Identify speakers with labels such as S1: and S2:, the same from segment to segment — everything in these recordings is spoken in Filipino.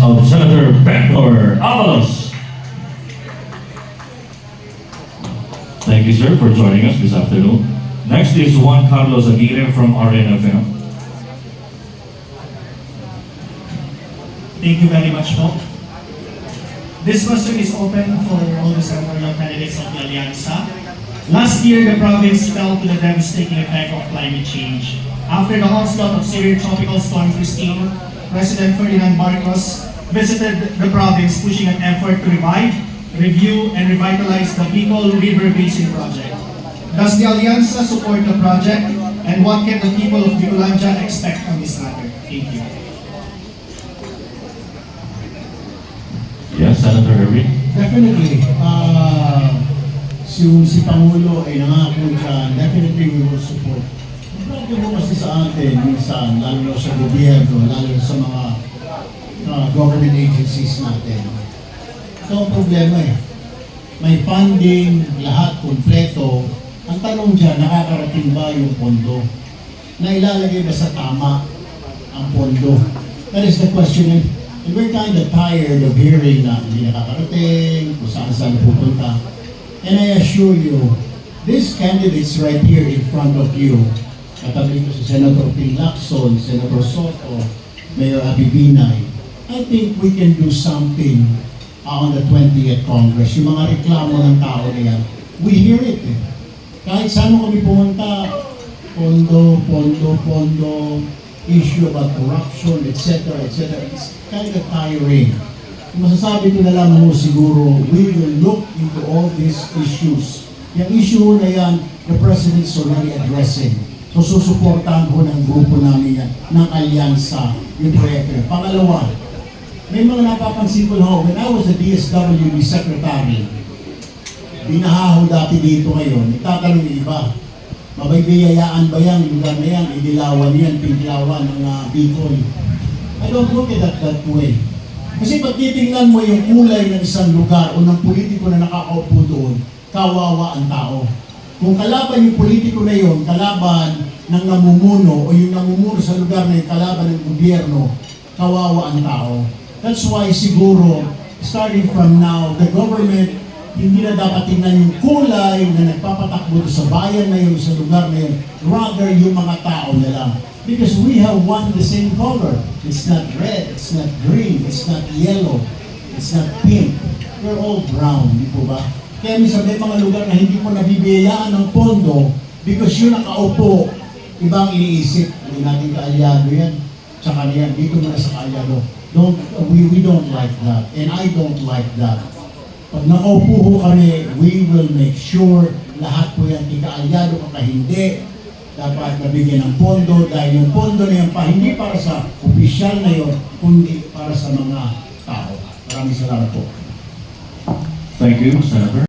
S1: of Senator Bector Avalos. Thank you, sir, for joining us this afternoon. Next is Juan Carlos Aguirre from RNFM.
S2: Thank you very much po. This question is open for all the senatorial candidates of the Alianza. Last year, the province fell to the devastating effect of climate change. After the onslaught of severe tropical storm Christine, President Ferdinand Marcos visited the province pushing an effort to revive, review, and revitalize the Bicol River Basin project. Does the Alianza support the project, and what can the people of Bicolanja expect from this matter? Thank you.
S1: Yes, Senator Irving.
S3: Definitely. Uh, si, si Pangulo ay nangako dyan. Definitely we will support. Mo kasi sa atin, minsan, lalo sa gobyerno, lalo sa mga uh, government agencies natin. Ito ang problema eh. May funding, lahat kompleto. Ang tanong dyan, nakakarating ba yung pondo? Na ilalagay ba sa tama ang pondo? That is the question. And and we're kind of tired of hearing na hindi nakakarating, kung saan saan pupunta. And I assure you, these candidates right here in front of you, katabi ko si Senator Ping Lacson, Senator Soto, Mayor Abibinay, I think we can do something on the 20th Congress. Yung mga reklamo ng tao na yan, we hear it eh. Kahit saan kami pumunta, pondo, pondo, pondo, issue about corruption, etc., etc. It's kind of tiring. Masasabi ko na lang mo siguro, we will look into all these issues. Yung issue na yan, the President's already addressing. So susuportahan ko ng grupo namin yan, ng alyansa, proyekto. Pangalawa, may mga napapansin ko lang, when I was a DSWD secretary, binahaho dati dito ngayon, itatanong yung iba, mabaybiyayaan ba yan, lugar na yan, idilawan yan, pinlawan ng uh, Bicol. I don't look at that that way. Kasi pag titingnan mo yung kulay ng isang lugar o ng politiko na nakakaupo doon, kawawa ang tao. Kung kalaban yung politiko na yon, kalaban ng namumuno o yung namumuno sa lugar na yung kalaban ng gobyerno, kawawa ang tao. That's why siguro, starting from now, the government hindi na dapat tingnan yung kulay na nagpapatakbo sa bayan na yun, sa lugar na yun. Rather, yung mga tao na lang. Because we have one the same color. It's not red, it's not green, it's not yellow, it's not pink. We're all brown, di po ba? Kaya minsan may mga lugar na hindi mo nabibiyayaan ng pondo because yun nakaupo. Ibang iniisip, hindi natin kaalyado yan. Tsaka niyan, dito mo na sa kaalyado. Don't, we, we don't like that. And I don't like that. Pag nakaupo ho kami, we will make sure lahat po yan, ikaalyado ka ka hindi, dapat nabigyan ng pondo dahil yung pondo na yan pa, hindi para sa opisyal na yon, kundi para sa mga tao. Maraming salamat po.
S1: Thank you, Senator.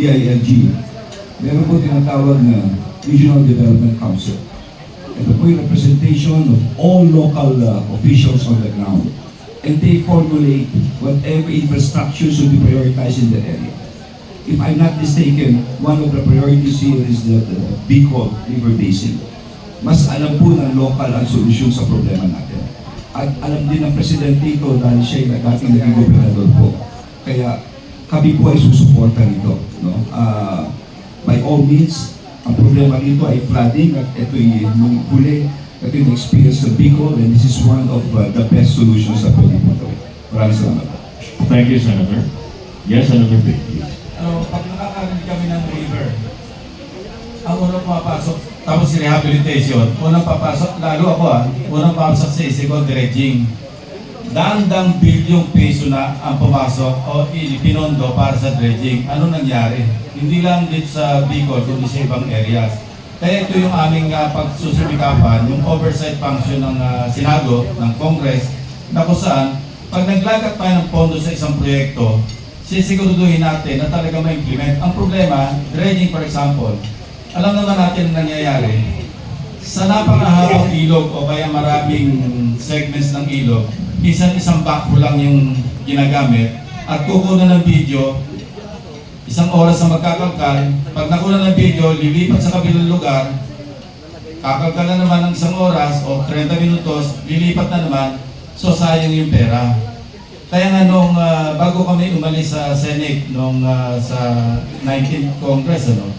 S4: DILG, meron po tinatawag na Regional Development Council. Ito po yung representation of all local uh, officials on the ground. And they formulate whatever infrastructure should be prioritized in the area. If I'm not mistaken, one of the priorities here is the, the Bicol River Basin. Mas alam po ng local ang solusyon sa problema natin. At alam din ng Presidente ito dahil siya ay dating naging gobernador po. Kaya kami po ay susuporta nito. No? Ah, by all means, ang problema rito ay flooding at ito yung huli, ito yung experience sa Bicol and this is one of uh, the best solutions sa pwede po ito. Maraming salamat.
S1: Thank you, Senator. Yes, Senator please.
S5: ano, pag nakakarinig kami ng river, ang unang papasok, tapos rehabilitation, unang papasok, lalo ako ah, unang papasok sa isip ko, dredging. Dang-dang bilyong piso na ang pumasok o pinondo para sa dredging. Ano nangyari? Hindi lang dito sa Bicol, kundi sa ibang areas. Kaya ito yung aming uh, pagsusumikapan, yung oversight function ng ah, Senado, ng Congress, na kung saan, pag naglagat tayo ng pondo sa isang proyekto, sisiguraduhin natin na talaga ma-implement. Ang problema, dredging for example, alam naman natin ang nangyayari, sa napakahabang ilog o kaya maraming segments ng ilog, isang isang backhoe lang yung ginagamit at kukunan ng video, isang oras na magkakalkal, pag nakuha ng video, lilipat sa kabilang lugar, kakalkal na naman ng isang oras o 30 minutos, lilipat na naman, So sayang yung pera. Kaya nga nung ah, bago kami umalis sa Senate nung ah, sa 19th Congress ano,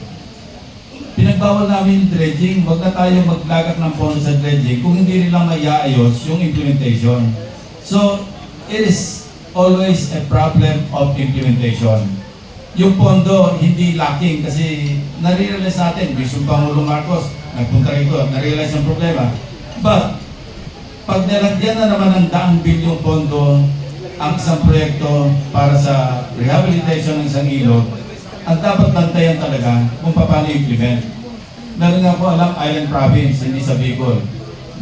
S5: pinagbawal namin yung dredging. Huwag na tayo maglagak ng pondo sa dredging kung hindi rin lang maiaayos yung implementation. So, it is always a problem of implementation. Yung pondo hindi lacking kasi nare-realize natin, Vision Pangulo Marcos, nagpunta rito, nare-realize yung problema. But, pag nilagyan na naman ng daang bilyong pondo ang isang proyekto para sa rehabilitation ng isang ilog, ang dapat bantayan talaga kung paano i-implement. Meron po alam, Island Province, hindi sa Bicol.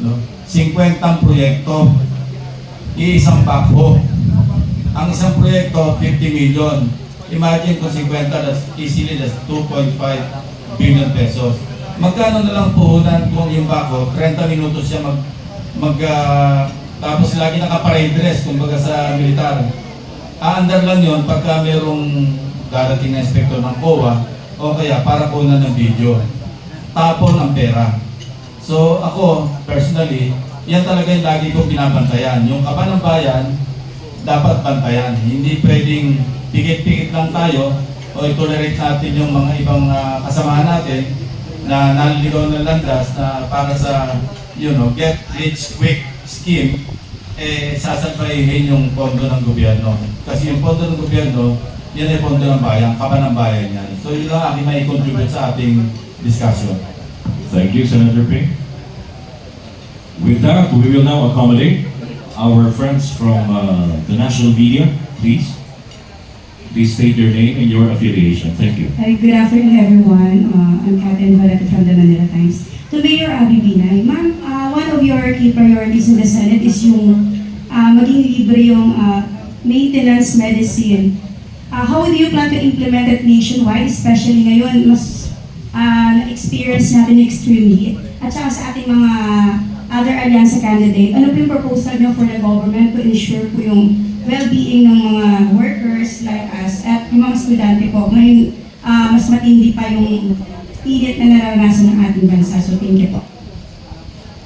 S5: No? 50 ang proyekto, iisang backhoe. Ang isang proyekto, 50 million. Imagine kung 50, that's easily that's 2.5 billion pesos. Magkano na lang puhunan kung yung backhoe, 30 minutos siya mag, mag ah, tapos lagi naka-parade dress, kumbaga sa militar. Aandar lang yon pagka merong darating na inspektor ng COA o kaya para kunan ng video. Tapon ang pera. So ako, personally, yan talaga yung lagi kong binabantayan. Yung kapan ng bayan, dapat bantayan. Hindi pwedeng pikit-pikit lang tayo o i-tolerate natin yung mga ibang ah, kasamahan natin na naliligaw ng landas na para sa, you know, get rich quick scheme, eh, sasabayin yung pondo ng gobyerno. Kasi yung pondo ng gobyerno, yan ay pondo ng bayan, kapan ng bayan yan. So yun lang aking may contribute sa ating discussion.
S1: Thank you, Senator Ping. With that, we will now accommodate our friends from uh, the national media. Please, please state your name and your affiliation. Thank you.
S6: Hi, good afternoon everyone. Uh, I'm Catherine Valete from the Manila Times. To Mayor Abby Binay, ma'am, uh, one of your key priorities in the Senate is yung uh, maging libre yung uh, maintenance medicine. Uh, how do you plan to implement it nationwide, especially ngayon, mas uh, na-experience natin yung extreme heat at saka sa ating mga other alyansa candidate, ano po yung proposal nyo for the government to ensure po yung well-being ng mga workers like us at yung mga estudyante po. Ngayon, ah, mas matindi pa yung init na naranasan ng ating bansa. So, thank you po.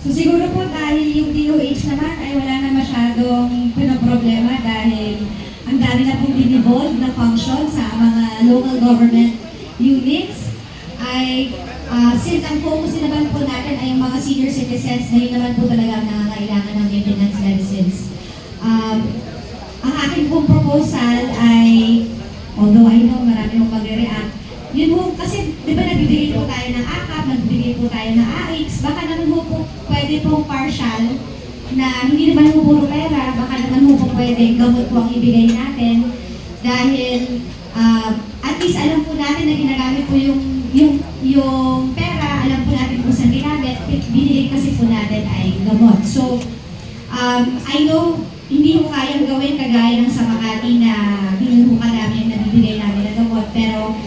S7: So siguro po dahil yung DOH naman ay wala na masyadong pinoproblema dahil ang dami na pong dinivolve na function sa mga local government units ay ah, since ang focus din naman po natin ay yung mga senior citizens na naman po talaga ang nangangailangan ng maintenance medicines. Um, ang aking pong proposal ay, although I know marami mong mag-react, yun po, kasi di ba nagbibigay po tayo ng AKAP, nagbibigay po tayo ng AX, baka naman po, po pwede pong partial na hindi naman po puro pera, baka naman po, po pwede gamot po ang ibigay natin dahil ah, at least alam po natin na ginagamit po yung yung yung pera, alam po natin kung saan ginamit, binili kasi po natin ay gamot. So, um, I know hindi ko kayang gawin kagaya ng sa Makati na binuhukan namin na nabibigay namin na gamot, pero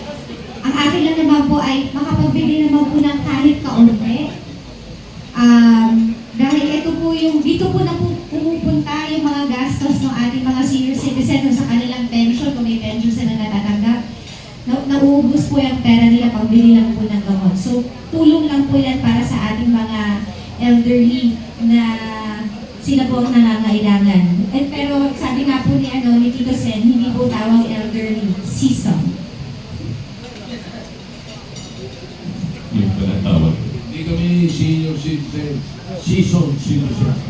S7: ang akin lang naman po ay makapagbigay naman po ng kahit kaunti. Um, dahil ito po yung, dito po na po pumupunta yung mga gastos ng ating mga senior citizen sa kanilang pension, kung may pension sila natatanggap. Na, nauubos po yung pera nila pambili lang po ng gamot. So, tulong lang po yan para sa ating mga elderly na sila po ang nangangailangan. Eh, pero sabi nga po ni, ano, ni Tito Sen, hindi po tawag elderly, season.
S1: Yung pala tawag.
S8: Hindi kami senior citizen, seasoned citizen.